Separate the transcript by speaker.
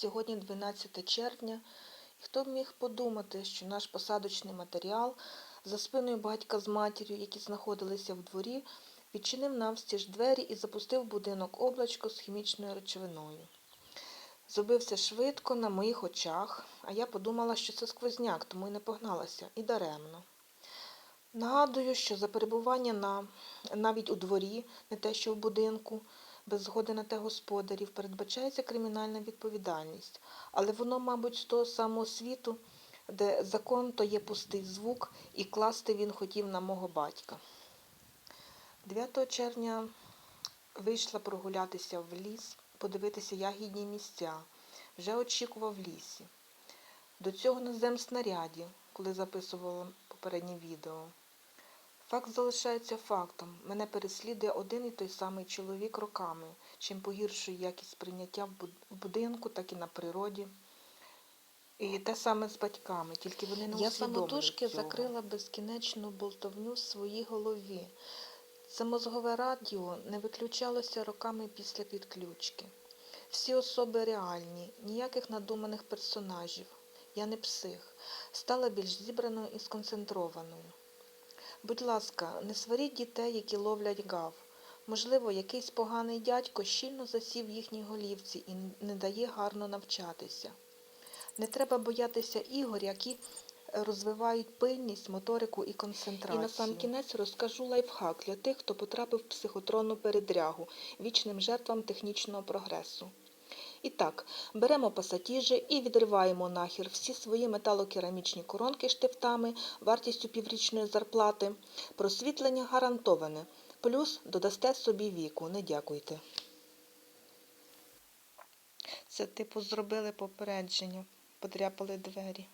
Speaker 1: Сьогодні 12 червня, і хто б міг подумати, що наш посадочний матеріал за спиною батька з матір'ю, які знаходилися в дворі, відчинив навстіж двері і запустив будинок облачко з хімічною речовиною. Зробив це швидко на моїх очах, а я подумала, що це сквозняк, тому й не погналася, і даремно. Нагадую, що за перебування на, навіть у дворі, не те що в будинку, без згоди на те господарів, передбачається кримінальна відповідальність. Але воно, мабуть, з того самого світу, де закон то є пустий звук, і класти він хотів на мого батька. 9 червня вийшла прогулятися в ліс, подивитися ягідні місця. Вже очікував в лісі. До цього на земснаряді, коли записувала попереднє відео. Факт залишається фактом. Мене переслідує один і той самий чоловік роками, чим погіршує якість прийняття в будинку, так і на природі. І те саме з батьками, тільки вони не
Speaker 2: Я самотужки
Speaker 1: цього.
Speaker 2: закрила безкінечну болтовню в своїй голові. Це мозгове радіо не виключалося роками після підключки. Всі особи реальні, ніяких надуманих персонажів. Я не псих, стала більш зібраною і сконцентрованою. Будь ласка, не сваріть дітей, які ловлять гав. Можливо, якийсь поганий дядько щільно засів в їхній голівці і не дає гарно навчатися. Не треба боятися ігор, які е, розвивають пильність, моторику і
Speaker 1: І
Speaker 2: концентрацію.
Speaker 1: на сам кінець розкажу лайфхак для тих, хто потрапив в психотронну передрягу вічним жертвам технічного прогресу. І так, беремо пасатіжі і відриваємо нахер всі свої металокерамічні коронки штифтами вартістю піврічної зарплати. Просвітлення гарантоване. Плюс додасте собі віку. Не дякуйте. Це типу зробили попередження, подряпали двері.